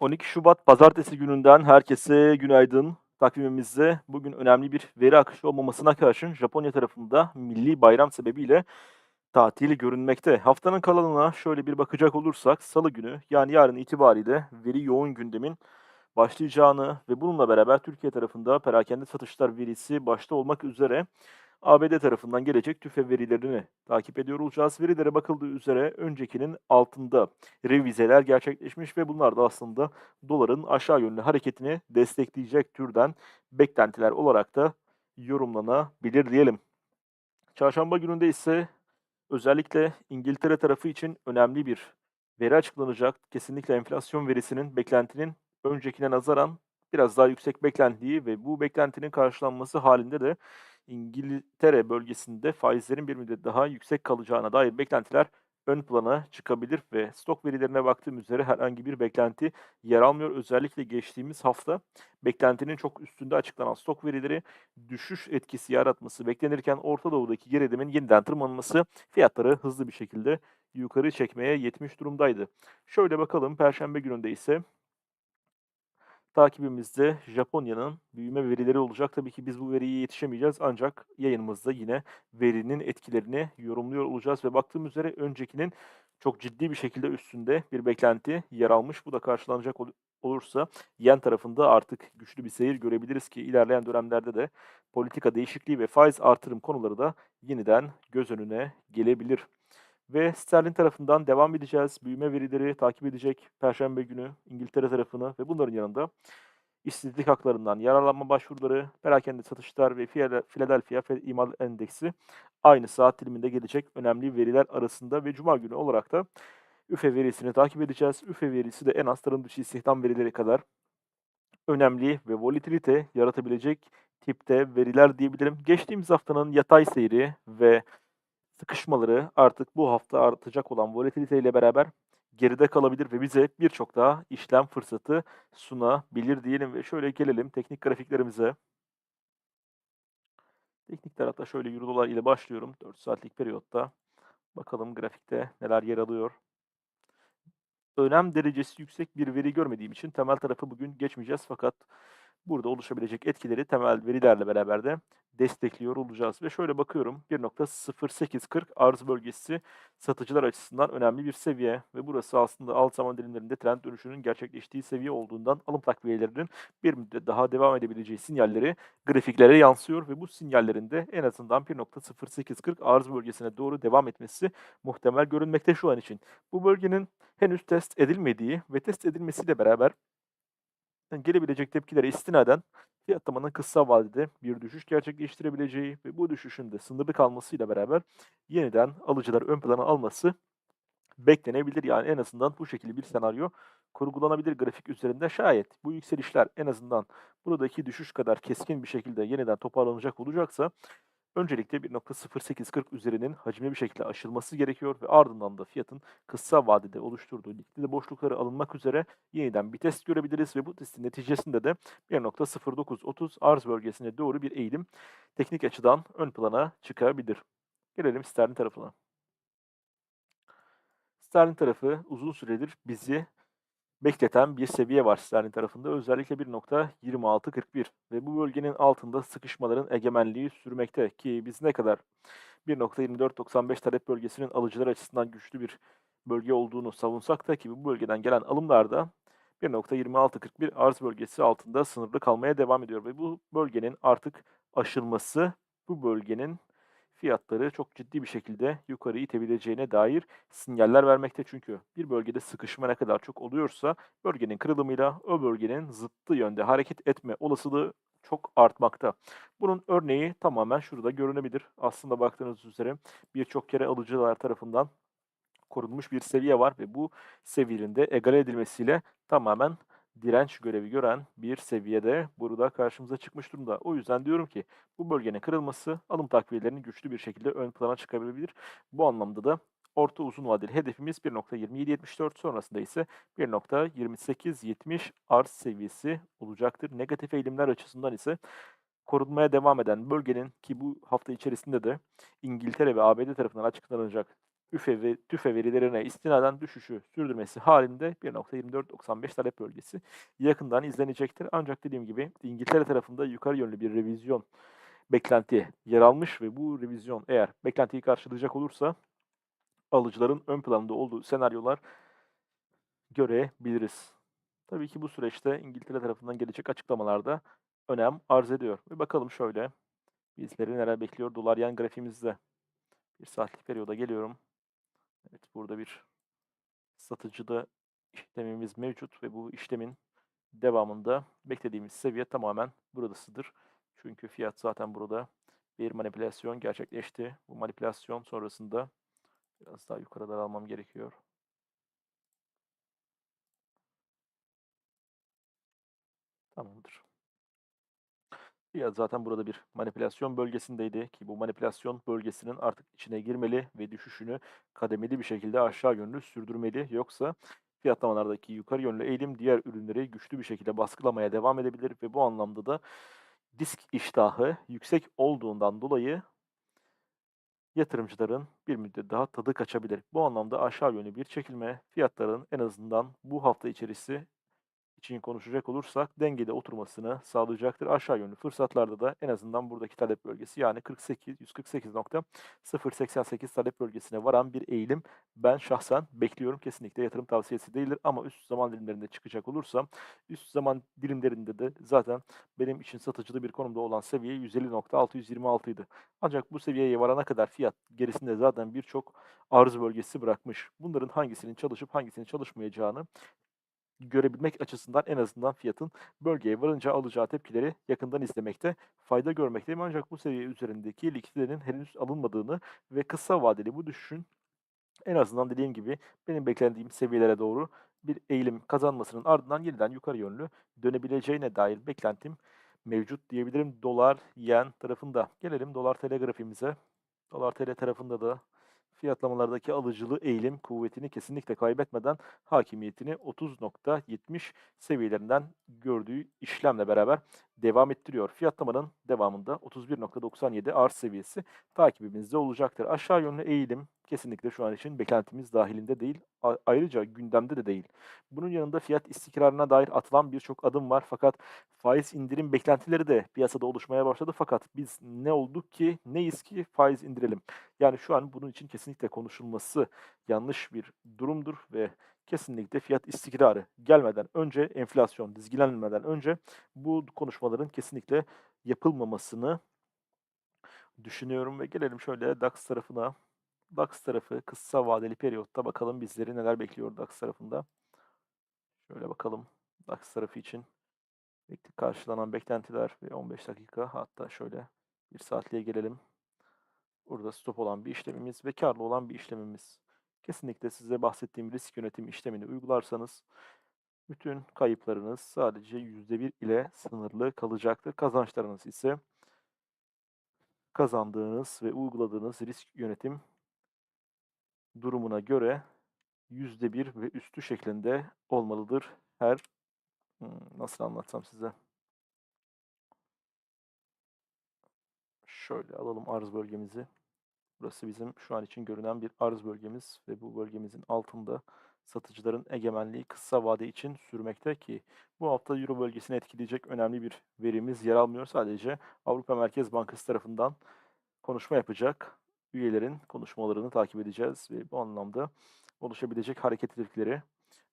12 Şubat Pazartesi gününden herkese günaydın. Takvimimizde bugün önemli bir veri akışı olmamasına karşın Japonya tarafında milli bayram sebebiyle tatil görünmekte. Haftanın kalanına şöyle bir bakacak olursak Salı günü yani yarın itibariyle veri yoğun gündemin başlayacağını ve bununla beraber Türkiye tarafında perakende satışlar verisi başta olmak üzere ABD tarafından gelecek tüfe verilerini takip ediyor olacağız. Verilere bakıldığı üzere öncekinin altında revizeler gerçekleşmiş ve bunlar da aslında doların aşağı yönlü hareketini destekleyecek türden beklentiler olarak da yorumlanabilir diyelim. Çarşamba gününde ise özellikle İngiltere tarafı için önemli bir veri açıklanacak. Kesinlikle enflasyon verisinin beklentinin öncekine nazaran biraz daha yüksek beklendiği ve bu beklentinin karşılanması halinde de İngiltere bölgesinde faizlerin bir müddet daha yüksek kalacağına dair beklentiler ön plana çıkabilir ve stok verilerine baktığım üzere herhangi bir beklenti yer almıyor. Özellikle geçtiğimiz hafta beklentinin çok üstünde açıklanan stok verileri düşüş etkisi yaratması beklenirken Orta Doğu'daki gerilimin yeniden tırmanması fiyatları hızlı bir şekilde yukarı çekmeye yetmiş durumdaydı. Şöyle bakalım Perşembe gününde ise takibimizde Japonya'nın büyüme verileri olacak. Tabii ki biz bu veriye yetişemeyeceğiz ancak yayınımızda yine verinin etkilerini yorumluyor olacağız ve baktığım üzere öncekinin çok ciddi bir şekilde üstünde bir beklenti yer almış. Bu da karşılanacak ol- olursa yen tarafında artık güçlü bir seyir görebiliriz ki ilerleyen dönemlerde de politika değişikliği ve faiz artırım konuları da yeniden göz önüne gelebilir. Ve sterlin tarafından devam edeceğiz. Büyüme verileri takip edecek Perşembe günü İngiltere tarafını ve bunların yanında işsizlik haklarından yararlanma başvuruları, perakende satışlar ve Philadelphia İmal Endeksi aynı saat diliminde gelecek önemli veriler arasında ve Cuma günü olarak da üfe verisini takip edeceğiz. Üfe verisi de en az tarım dışı istihdam verileri kadar önemli ve volatilite yaratabilecek tipte veriler diyebilirim. Geçtiğimiz haftanın yatay seyri ve sıkışmaları artık bu hafta artacak olan volatiliteyle beraber geride kalabilir ve bize birçok daha işlem fırsatı sunabilir diyelim ve şöyle gelelim teknik grafiklerimize. Teknik tarafta şöyle euro dolar ile başlıyorum 4 saatlik periyotta. Bakalım grafikte neler yer alıyor. Önem derecesi yüksek bir veri görmediğim için temel tarafı bugün geçmeyeceğiz fakat burada oluşabilecek etkileri temel verilerle beraber de destekliyor olacağız. Ve şöyle bakıyorum 1.0840 arz bölgesi satıcılar açısından önemli bir seviye ve burası aslında alt zaman dilimlerinde trend dönüşünün gerçekleştiği seviye olduğundan alım takviyelerinin bir müddet daha devam edebileceği sinyalleri grafiklere yansıyor ve bu sinyallerin de en azından 1.0840 arz bölgesine doğru devam etmesi muhtemel görünmekte şu an için. Bu bölgenin henüz test edilmediği ve test edilmesiyle beraber gelebilecek tepkilere istinaden fiyatlamanın kısa vadede bir düşüş gerçekleştirebileceği ve bu düşüşün de sınırlı kalmasıyla beraber yeniden alıcılar ön plana alması beklenebilir. Yani en azından bu şekilde bir senaryo kurgulanabilir grafik üzerinde. Şayet bu yükselişler en azından buradaki düşüş kadar keskin bir şekilde yeniden toparlanacak olacaksa öncelikle 1.0840 üzerinin hacimli bir şekilde aşılması gerekiyor ve ardından da fiyatın kısa vadede oluşturduğu likidite boşlukları alınmak üzere yeniden bir test görebiliriz ve bu testin neticesinde de 1.0930 arz bölgesine doğru bir eğilim teknik açıdan ön plana çıkabilir. Gelelim sterlin tarafına. Sterlin tarafı uzun süredir bizi bekleten bir seviye var sterlin tarafında. Özellikle 1.2641 ve bu bölgenin altında sıkışmaların egemenliği sürmekte ki biz ne kadar 1.2495 talep bölgesinin alıcılar açısından güçlü bir bölge olduğunu savunsak da ki bu bölgeden gelen alımlarda 1.2641 arz bölgesi altında sınırlı kalmaya devam ediyor ve bu bölgenin artık aşılması bu bölgenin fiyatları çok ciddi bir şekilde yukarı itebileceğine dair sinyaller vermekte. Çünkü bir bölgede sıkışma ne kadar çok oluyorsa bölgenin kırılımıyla o bölgenin zıttı yönde hareket etme olasılığı çok artmakta. Bunun örneği tamamen şurada görünebilir. Aslında baktığınız üzere birçok kere alıcılar tarafından korunmuş bir seviye var ve bu seviyenin de egale edilmesiyle tamamen direnç görevi gören bir seviyede burada karşımıza çıkmış durumda. O yüzden diyorum ki bu bölgenin kırılması alım takviyelerinin güçlü bir şekilde ön plana çıkabilir. Bu anlamda da orta uzun vadeli hedefimiz 1.2774 sonrasında ise 1.2870 arz seviyesi olacaktır. Negatif eğilimler açısından ise korunmaya devam eden bölgenin ki bu hafta içerisinde de İngiltere ve ABD tarafından açıklanacak üfe ve tüfe verilerine istinaden düşüşü sürdürmesi halinde 1.2495 talep bölgesi yakından izlenecektir. Ancak dediğim gibi İngiltere tarafında yukarı yönlü bir revizyon beklenti yer almış ve bu revizyon eğer beklentiyi karşılayacak olursa alıcıların ön planda olduğu senaryolar görebiliriz. Tabii ki bu süreçte İngiltere tarafından gelecek açıklamalarda önem arz ediyor. Ve bakalım şöyle bizleri neler bekliyor dolar yen grafiğimizde. Bir saatlik periyoda geliyorum. Evet burada bir satıcıda işlemimiz mevcut ve bu işlemin devamında beklediğimiz seviye tamamen buradasıdır. Çünkü fiyat zaten burada bir manipülasyon gerçekleşti. Bu manipülasyon sonrasında biraz daha yukarıda almam gerekiyor. Tamamdır. Fiyat zaten burada bir manipülasyon bölgesindeydi ki bu manipülasyon bölgesinin artık içine girmeli ve düşüşünü kademeli bir şekilde aşağı yönlü sürdürmeli. Yoksa fiyatlamalardaki yukarı yönlü eğilim diğer ürünleri güçlü bir şekilde baskılamaya devam edebilir ve bu anlamda da disk iştahı yüksek olduğundan dolayı yatırımcıların bir müddet daha tadı kaçabilir. Bu anlamda aşağı yönlü bir çekilme fiyatların en azından bu hafta içerisi için konuşacak olursak dengede oturmasını sağlayacaktır. Aşağı yönlü fırsatlarda da en azından buradaki talep bölgesi yani 48 148.088 talep bölgesine varan bir eğilim ben şahsen bekliyorum. Kesinlikle yatırım tavsiyesi değildir ama üst zaman dilimlerinde çıkacak olursam üst zaman dilimlerinde de zaten benim için satıcılı bir konumda olan seviye 150.626 idi. Ancak bu seviyeye varana kadar fiyat gerisinde zaten birçok arz bölgesi bırakmış. Bunların hangisinin çalışıp hangisinin çalışmayacağını görebilmek açısından en azından fiyatın bölgeye varınca alacağı tepkileri yakından izlemekte fayda görmekteyim. Ancak bu seviye üzerindeki likiditenin henüz alınmadığını ve kısa vadeli bu düşüşün en azından dediğim gibi benim beklendiğim seviyelere doğru bir eğilim kazanmasının ardından yeniden yukarı yönlü dönebileceğine dair beklentim mevcut diyebilirim. Dolar, yen tarafında. Gelelim dolar tl grafiğimize. Dolar tl tarafında da fiyatlamalardaki alıcılı eğilim kuvvetini kesinlikle kaybetmeden hakimiyetini 30.70 seviyelerinden gördüğü işlemle beraber devam ettiriyor. Fiyatlamanın devamında 31.97 arz seviyesi takibimizde olacaktır. Aşağı yönlü eğilim kesinlikle şu an için beklentimiz dahilinde değil. ayrıca gündemde de değil. Bunun yanında fiyat istikrarına dair atılan birçok adım var. Fakat faiz indirim beklentileri de piyasada oluşmaya başladı. Fakat biz ne olduk ki, neyiz ki faiz indirelim. Yani şu an bunun için kesinlikle konuşulması yanlış bir durumdur ve kesinlikle fiyat istikrarı gelmeden önce, enflasyon dizgilenmeden önce bu konuşmaların kesinlikle yapılmamasını düşünüyorum ve gelelim şöyle DAX tarafına. DAX tarafı kısa vadeli periyotta bakalım bizleri neler bekliyor DAX tarafında. Şöyle bakalım DAX tarafı için karşılanan beklentiler ve 15 dakika hatta şöyle bir saatliğe gelelim. Burada stop olan bir işlemimiz ve karlı olan bir işlemimiz. Kesinlikle size bahsettiğim risk yönetim işlemini uygularsanız bütün kayıplarınız sadece %1 ile sınırlı kalacaktır. Kazançlarınız ise kazandığınız ve uyguladığınız risk yönetim durumuna göre %1 ve üstü şeklinde olmalıdır. Her nasıl anlatsam size. Şöyle alalım arz bölgemizi. Burası bizim şu an için görünen bir arz bölgemiz ve bu bölgemizin altında satıcıların egemenliği kısa vade için sürmekte ki bu hafta Euro bölgesini etkileyecek önemli bir verimiz yer almıyor. Sadece Avrupa Merkez Bankası tarafından konuşma yapacak üyelerin konuşmalarını takip edeceğiz ve bu anlamda oluşabilecek hareketlilikleri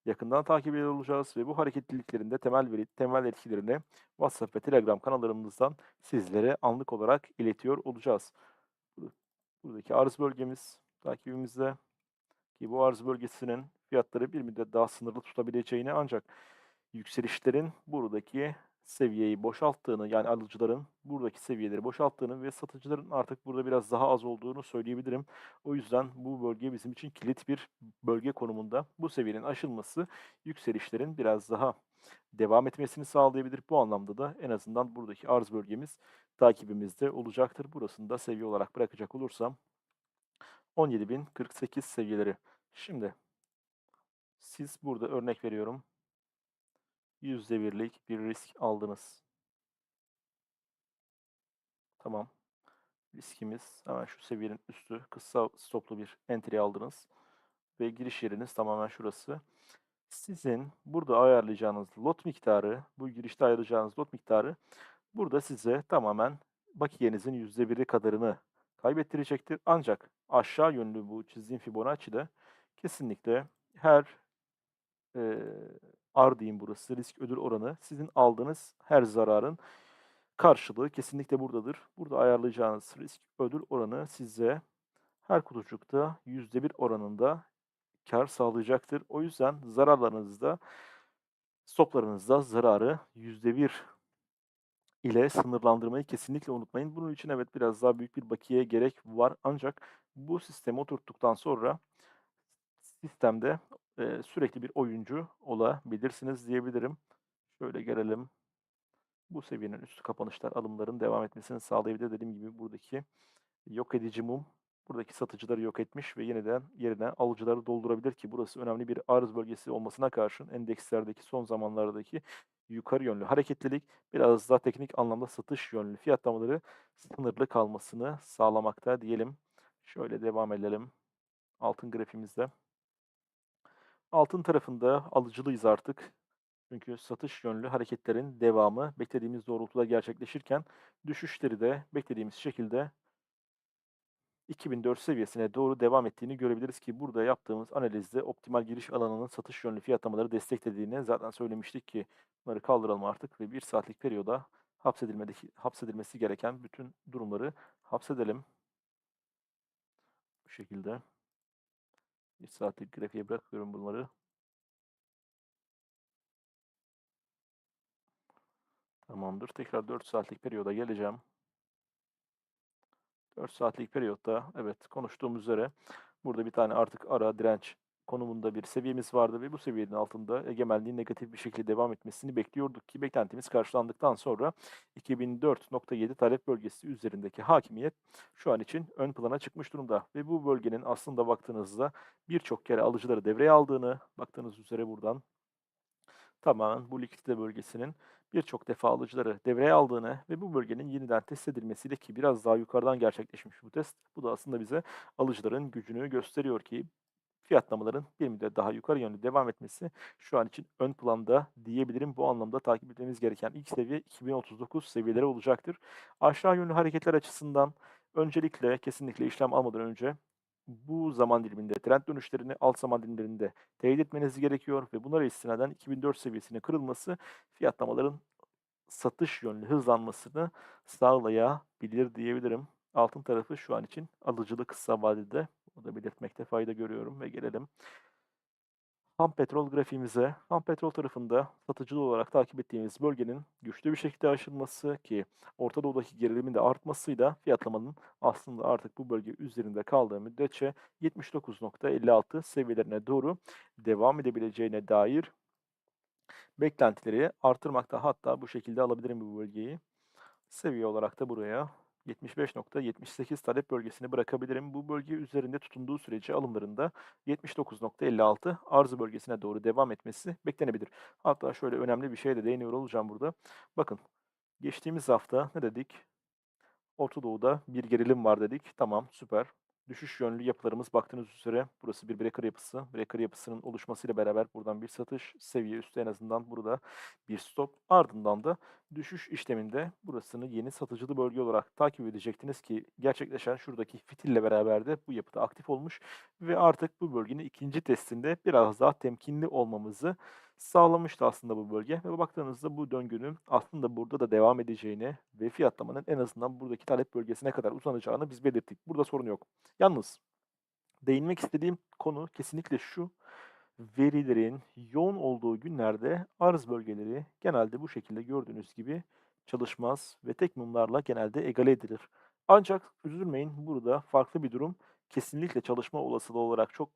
yakından takip ediyor olacağız ve bu hareketliliklerin de temel veri, temel etkilerini WhatsApp ve Telegram kanallarımızdan sizlere anlık olarak iletiyor olacağız. Buradaki arz bölgemiz takibimizde ki bu arz bölgesinin fiyatları bir müddet daha sınırlı tutabileceğini ancak yükselişlerin buradaki seviyeyi boşalttığını yani alıcıların buradaki seviyeleri boşalttığını ve satıcıların artık burada biraz daha az olduğunu söyleyebilirim. O yüzden bu bölge bizim için kilit bir bölge konumunda. Bu seviyenin aşılması yükselişlerin biraz daha devam etmesini sağlayabilir. Bu anlamda da en azından buradaki arz bölgemiz takibimizde olacaktır. Burasını da seviye olarak bırakacak olursam 17.048 seviyeleri. Şimdi siz burada örnek veriyorum. %1'lik bir risk aldınız. Tamam. riskimiz hemen şu seviyenin üstü kısa stoplu bir entry aldınız ve giriş yeriniz tamamen şurası. Sizin burada ayarlayacağınız lot miktarı, bu girişte ayarlayacağınız lot miktarı burada size tamamen bakiyenizin %1'i kadarını kaybettirecektir. Ancak aşağı yönlü bu çizdiğim Fibonacci'de kesinlikle her eee R diyeyim burası risk ödül oranı sizin aldığınız her zararın karşılığı kesinlikle buradadır. Burada ayarlayacağınız risk ödül oranı size her kutucukta %1 oranında kar sağlayacaktır. O yüzden zararlarınızda stoplarınızda zararı %1 ile sınırlandırmayı kesinlikle unutmayın. Bunun için evet biraz daha büyük bir bakiye gerek var. Ancak bu sistemi oturttuktan sonra sistemde eee, sürekli bir oyuncu olabilirsiniz diyebilirim. Şöyle gelelim. Bu seviyenin üstü kapanışlar alımların devam etmesini sağlayabilir. Dediğim gibi buradaki yok edici mum buradaki satıcıları yok etmiş ve yeniden yerine alıcıları doldurabilir ki burası önemli bir arız bölgesi olmasına karşın endekslerdeki son zamanlardaki yukarı yönlü hareketlilik biraz daha teknik anlamda satış yönlü fiyatlamaları sınırlı kalmasını sağlamakta diyelim. Şöyle devam edelim altın grafiğimizde. Altın tarafında alıcılıyız artık. Çünkü satış yönlü hareketlerin devamı beklediğimiz doğrultuda gerçekleşirken düşüşleri de beklediğimiz şekilde 2004 seviyesine doğru devam ettiğini görebiliriz ki burada yaptığımız analizde optimal giriş alanının satış yönlü fiyatlamaları desteklediğini zaten söylemiştik ki bunları kaldıralım artık ve bir saatlik periyoda hapsedilmedeki, hapsedilmesi gereken bütün durumları hapsedelim. Bu şekilde. Bir saatlik grafiğe bırakıyorum bunları. Tamamdır. Tekrar 4 saatlik periyoda geleceğim. 4 saatlik periyotta evet konuştuğumuz üzere burada bir tane artık ara direnç konumunda bir seviyemiz vardı ve bu seviyenin altında egemenliğin negatif bir şekilde devam etmesini bekliyorduk ki beklentimiz karşılandıktan sonra 2004.7 talep bölgesi üzerindeki hakimiyet şu an için ön plana çıkmış durumda ve bu bölgenin aslında baktığınızda birçok kere alıcıları devreye aldığını baktığınız üzere buradan tamamen bu likidite bölgesinin birçok defa alıcıları devreye aldığını ve bu bölgenin yeniden test edilmesiyle ki biraz daha yukarıdan gerçekleşmiş bu test. Bu da aslında bize alıcıların gücünü gösteriyor ki fiyatlamaların bir müddet daha yukarı yönlü devam etmesi şu an için ön planda diyebilirim. Bu anlamda takip etmemiz gereken ilk seviye 2039 seviyeleri olacaktır. Aşağı yönlü hareketler açısından öncelikle kesinlikle işlem almadan önce bu zaman diliminde trend dönüşlerini alt zaman dilimlerinde teyit etmeniz gerekiyor ve bunlara istinaden 2004 seviyesinin kırılması fiyatlamaların satış yönlü hızlanmasını sağlayabilir diyebilirim. Altın tarafı şu an için alıcılı kısa vadede. Bunu da belirtmekte fayda görüyorum ve gelelim ham petrol grafiğimize. Ham petrol tarafında satıcılı olarak takip ettiğimiz bölgenin güçlü bir şekilde aşılması ki Orta Doğu'daki gerilimin de artmasıyla fiyatlamanın aslında artık bu bölge üzerinde kaldığı müddetçe 79.56 seviyelerine doğru devam edebileceğine dair beklentileri artırmakta. Hatta bu şekilde alabilirim bu bölgeyi. Seviye olarak da buraya 75.78 talep bölgesini bırakabilirim. Bu bölge üzerinde tutunduğu sürece alımlarında 79.56 arzı bölgesine doğru devam etmesi beklenebilir. Hatta şöyle önemli bir şeye de değiniyor olacağım burada. Bakın geçtiğimiz hafta ne dedik? Orta Doğu'da bir gerilim var dedik. Tamam süper düşüş yönlü yapılarımız baktığınız üzere burası bir breaker yapısı. Breaker yapısının oluşmasıyla beraber buradan bir satış seviye üstü en azından burada bir stop. Ardından da düşüş işleminde burasını yeni satıcılı bölge olarak takip edecektiniz ki gerçekleşen şuradaki fitille beraber de bu yapıda aktif olmuş ve artık bu bölgenin ikinci testinde biraz daha temkinli olmamızı sağlamıştı aslında bu bölge. Ve baktığınızda bu döngünün aslında burada da devam edeceğini ve fiyatlamanın en azından buradaki talep bölgesine kadar uzanacağını biz belirttik. Burada sorun yok. Yalnız değinmek istediğim konu kesinlikle şu. Verilerin yoğun olduğu günlerde arz bölgeleri genelde bu şekilde gördüğünüz gibi çalışmaz ve tek mumlarla genelde egale edilir. Ancak üzülmeyin burada farklı bir durum kesinlikle çalışma olasılığı olarak çok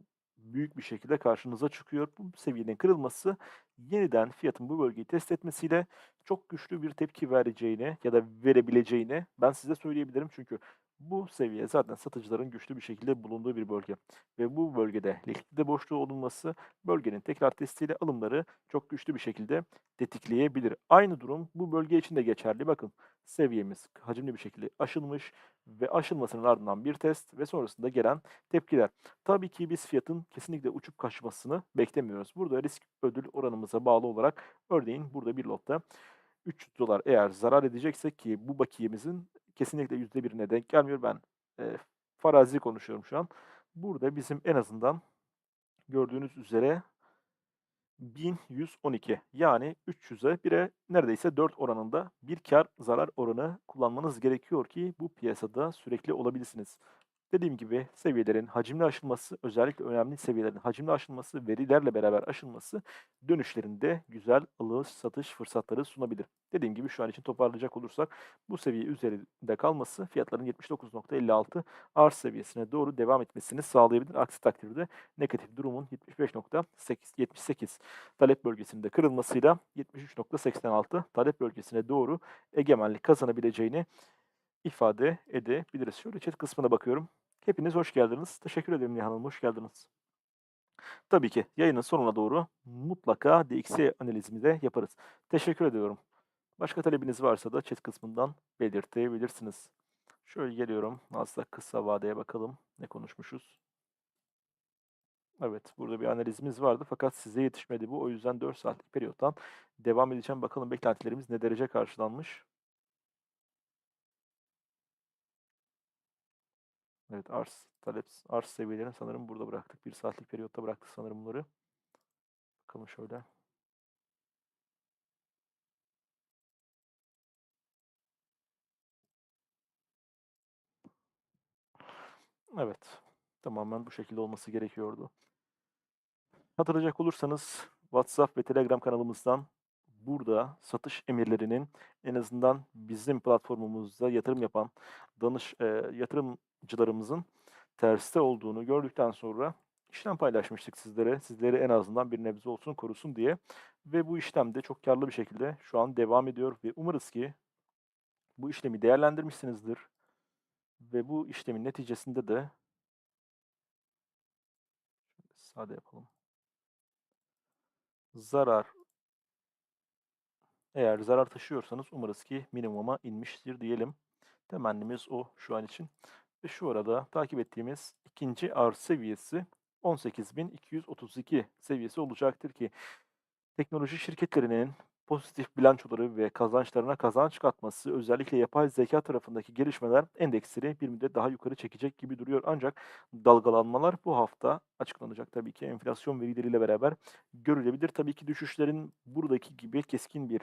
büyük bir şekilde karşınıza çıkıyor. Bu seviyenin kırılması yeniden fiyatın bu bölgeyi test etmesiyle çok güçlü bir tepki vereceğini ya da verebileceğini ben size söyleyebilirim. Çünkü bu seviye zaten satıcıların güçlü bir şekilde bulunduğu bir bölge. Ve bu bölgede likidite boşluğu olunması bölgenin tekrar testiyle alımları çok güçlü bir şekilde tetikleyebilir. Aynı durum bu bölge için de geçerli. Bakın seviyemiz hacimli bir şekilde aşılmış ve aşılmasının ardından bir test ve sonrasında gelen tepkiler. Tabii ki biz fiyatın kesinlikle uçup kaçmasını beklemiyoruz. Burada risk ödül oranımıza bağlı olarak örneğin burada bir lotta 300 dolar eğer zarar edeceksek ki bu bakiyemizin kesinlikle %1'ine denk gelmiyor. Ben e, farazi konuşuyorum şu an. Burada bizim en azından gördüğünüz üzere 1112 yani 300'e 1'e neredeyse 4 oranında bir kar zarar oranı kullanmanız gerekiyor ki bu piyasada sürekli olabilirsiniz. Dediğim gibi seviyelerin hacimli aşılması, özellikle önemli seviyelerin hacimli aşılması, verilerle beraber aşılması dönüşlerinde güzel alış satış fırsatları sunabilir. Dediğim gibi şu an için toparlayacak olursak bu seviye üzerinde kalması fiyatların 79.56 arz seviyesine doğru devam etmesini sağlayabilir. Aksi takdirde negatif durumun 75.78 talep bölgesinde kırılmasıyla 73.86 talep bölgesine doğru egemenlik kazanabileceğini ifade edebiliriz. Şöyle chat kısmına bakıyorum. Hepiniz hoş geldiniz. Teşekkür ederim Nihan Hanım, hoş geldiniz. Tabii ki yayının sonuna doğru mutlaka DXY analizimi de yaparız. Teşekkür ediyorum. Başka talebiniz varsa da chat kısmından belirtebilirsiniz. Şöyle geliyorum. Nasdaq kısa vadeye bakalım. Ne konuşmuşuz? Evet, burada bir analizimiz vardı fakat size yetişmedi bu. O yüzden 4 saatlik periyottan devam edeceğim. Bakalım beklentilerimiz ne derece karşılanmış. Evet arz, talep, arz seviyelerini sanırım burada bıraktık. Bir saatlik periyotta bıraktık sanırım bunları. Bakalım şöyle. Evet. Tamamen bu şekilde olması gerekiyordu. Hatırlayacak olursanız WhatsApp ve Telegram kanalımızdan burada satış emirlerinin en azından bizim platformumuzda yatırım yapan danış e, yatırımcılarımızın terste olduğunu gördükten sonra işlem paylaşmıştık sizlere. Sizleri en azından bir nebze olsun korusun diye. Ve bu işlem de çok karlı bir şekilde şu an devam ediyor ve umarız ki bu işlemi değerlendirmişsinizdir. Ve bu işlemin neticesinde de sade yapalım. Zarar eğer zarar taşıyorsanız umarız ki minimuma inmiştir diyelim. Temennimiz o şu an için. Ve şu arada takip ettiğimiz ikinci arz seviyesi 18.232 seviyesi olacaktır ki teknoloji şirketlerinin pozitif bilançoları ve kazançlarına kazanç katması özellikle yapay zeka tarafındaki gelişmeler endeksleri bir müddet daha yukarı çekecek gibi duruyor. Ancak dalgalanmalar bu hafta açıklanacak tabii ki enflasyon verileriyle beraber görülebilir. Tabii ki düşüşlerin buradaki gibi keskin bir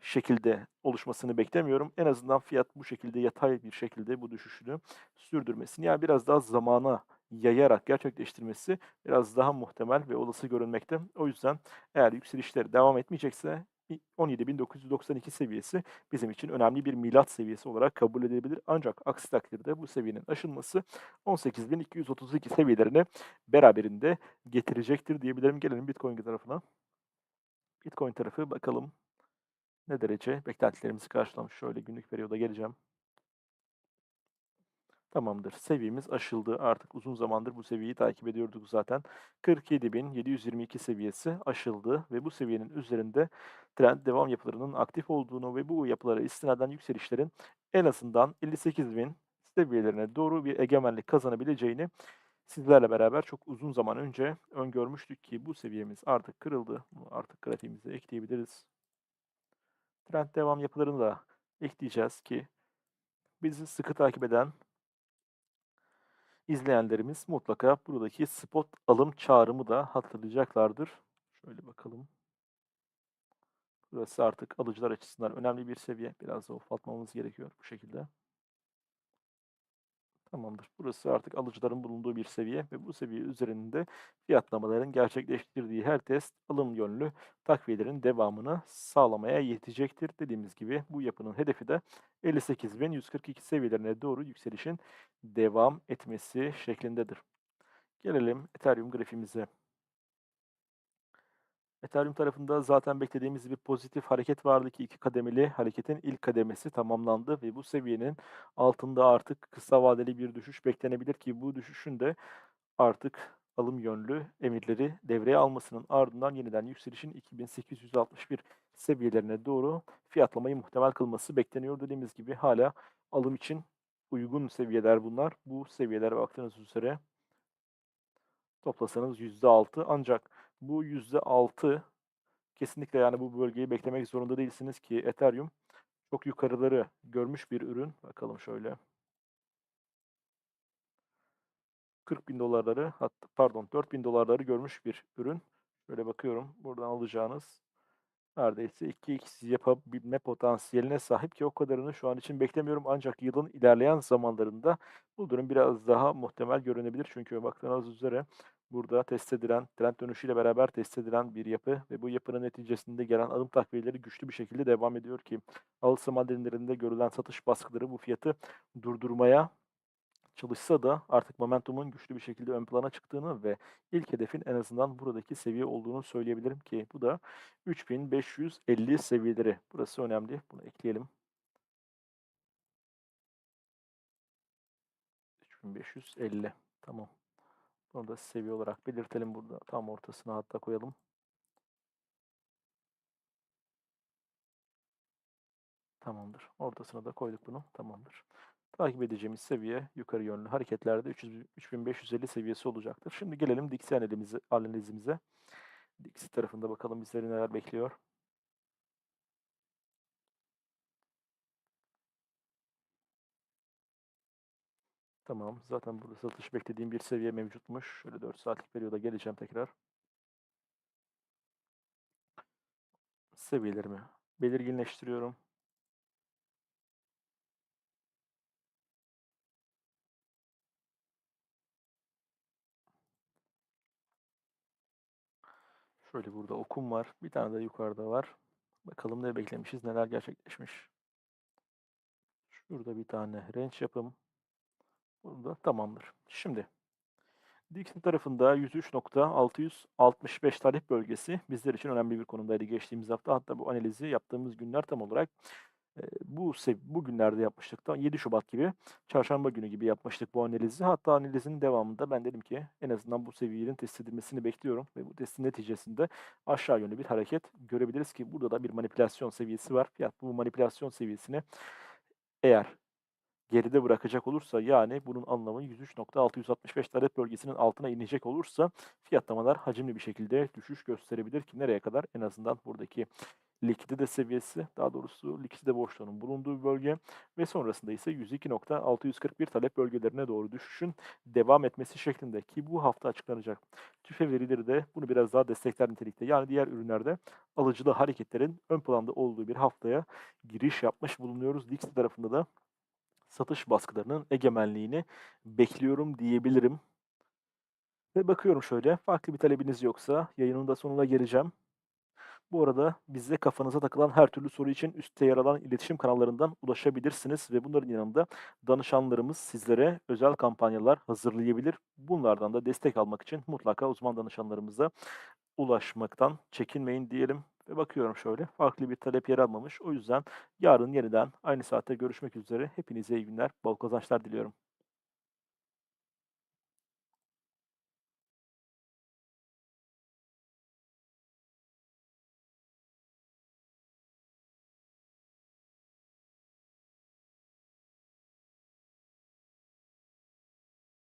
şekilde oluşmasını beklemiyorum. En azından fiyat bu şekilde yatay bir şekilde bu düşüşünü sürdürmesini yani biraz daha zamana yayarak gerçekleştirmesi biraz daha muhtemel ve olası görünmekte. O yüzden eğer yükselişler devam etmeyecekse 17.992 seviyesi bizim için önemli bir milat seviyesi olarak kabul edilebilir. Ancak aksi takdirde bu seviyenin aşılması 18.232 seviyelerine beraberinde getirecektir diyebilirim. Gelelim Bitcoin tarafına. Bitcoin tarafı bakalım ne derece beklentilerimizi karşılamış. Şöyle günlük periyoda geleceğim. Tamamdır. Seviyemiz aşıldı. Artık uzun zamandır bu seviyeyi takip ediyorduk zaten. 47.722 seviyesi aşıldı ve bu seviyenin üzerinde trend devam yapılarının aktif olduğunu ve bu yapılara istinaden yükselişlerin en azından 58.000 seviyelerine doğru bir egemenlik kazanabileceğini sizlerle beraber çok uzun zaman önce öngörmüştük ki bu seviyemiz artık kırıldı. Artık grafiğimize ekleyebiliriz. Trend devam yapılarını da ekleyeceğiz ki bizi sıkı takip eden izleyenlerimiz mutlaka buradaki spot alım çağrımı da hatırlayacaklardır. Şöyle bakalım. Burası artık alıcılar açısından önemli bir seviye. Biraz da ufaltmamız gerekiyor bu şekilde. Tamamdır. Burası artık alıcıların bulunduğu bir seviye ve bu seviye üzerinde fiyatlamaların gerçekleştirdiği her test alım yönlü takviyelerin devamını sağlamaya yetecektir. Dediğimiz gibi bu yapının hedefi de 58.142 seviyelerine doğru yükselişin devam etmesi şeklindedir. Gelelim Ethereum grafiğimize. Ethereum tarafında zaten beklediğimiz bir pozitif hareket vardı ki iki kademeli hareketin ilk kademesi tamamlandı ve bu seviyenin altında artık kısa vadeli bir düşüş beklenebilir ki bu düşüşün de artık alım yönlü emirleri devreye almasının ardından yeniden yükselişin 2861 seviyelerine doğru fiyatlamayı muhtemel kılması bekleniyor. Dediğimiz gibi hala alım için uygun seviyeler bunlar. Bu seviyelere baktığınız üzere toplasanız %6 ancak bu %6 kesinlikle yani bu bölgeyi beklemek zorunda değilsiniz ki Ethereum çok yukarıları görmüş bir ürün. Bakalım şöyle. 40 bin dolarları pardon 4 bin dolarları görmüş bir ürün. Şöyle bakıyorum buradan alacağınız neredeyse 2x yapabilme potansiyeline sahip ki o kadarını şu an için beklemiyorum. Ancak yılın ilerleyen zamanlarında bu durum biraz daha muhtemel görünebilir. Çünkü baktığınız üzere burada test edilen, trend dönüşüyle beraber test edilen bir yapı ve bu yapının neticesinde gelen alım takviyeleri güçlü bir şekilde devam ediyor ki alım madenlerinde görülen satış baskıları bu fiyatı durdurmaya çalışsa da artık momentumun güçlü bir şekilde ön plana çıktığını ve ilk hedefin en azından buradaki seviye olduğunu söyleyebilirim ki bu da 3550 seviyeleri. Burası önemli. Bunu ekleyelim. 3550. Tamam. Bunu da seviye olarak belirtelim burada. Tam ortasına hatta koyalım. Tamamdır. Ortasına da koyduk bunu. Tamamdır. Takip edeceğimiz seviye yukarı yönlü hareketlerde 300, 3550 seviyesi olacaktır. Şimdi gelelim Dixie analizimize. analizimize. Dixie tarafında bakalım bizleri neler bekliyor. Tamam. Zaten burada satış beklediğim bir seviye mevcutmuş. Şöyle 4 saatlik periyoda geleceğim tekrar. Seviyelerimi belirginleştiriyorum. Şöyle burada okum var. Bir tane de yukarıda var. Bakalım ne beklemişiz, neler gerçekleşmiş. Şurada bir tane range yapım. Burada tamamdır. Şimdi Dixon tarafında 103.665 talep bölgesi bizler için önemli bir konumdaydı geçtiğimiz hafta. Hatta bu analizi yaptığımız günler tam olarak bu bu günlerde yapmıştık da 7 Şubat gibi, çarşamba günü gibi yapmıştık bu analizi. Hatta analizin devamında ben dedim ki en azından bu seviyenin test edilmesini bekliyorum ve bu testin neticesinde aşağı yönlü bir hareket görebiliriz ki burada da bir manipülasyon seviyesi var. Fiyat bu manipülasyon seviyesini eğer geride bırakacak olursa yani bunun anlamı 103.665 talep bölgesinin altına inecek olursa fiyatlamalar hacimli bir şekilde düşüş gösterebilir ki nereye kadar en azından buradaki likidite seviyesi, daha doğrusu likidite boşluğunun bulunduğu bölge ve sonrasında ise 102.641 talep bölgelerine doğru düşüşün devam etmesi şeklinde ki bu hafta açıklanacak tüfe verileri de bunu biraz daha destekler nitelikte. Yani diğer ürünlerde alıcılı hareketlerin ön planda olduğu bir haftaya giriş yapmış bulunuyoruz. Dix tarafında da satış baskılarının egemenliğini bekliyorum diyebilirim. Ve bakıyorum şöyle, farklı bir talebiniz yoksa yayının da sonuna geleceğim. Bu arada bize kafanıza takılan her türlü soru için üstte yer alan iletişim kanallarından ulaşabilirsiniz ve bunların yanında danışanlarımız sizlere özel kampanyalar hazırlayabilir. Bunlardan da destek almak için mutlaka uzman danışanlarımıza ulaşmaktan çekinmeyin diyelim. Ve bakıyorum şöyle farklı bir talep yer almamış. O yüzden yarın yeniden aynı saatte görüşmek üzere. Hepinize iyi günler, bol kazançlar diliyorum.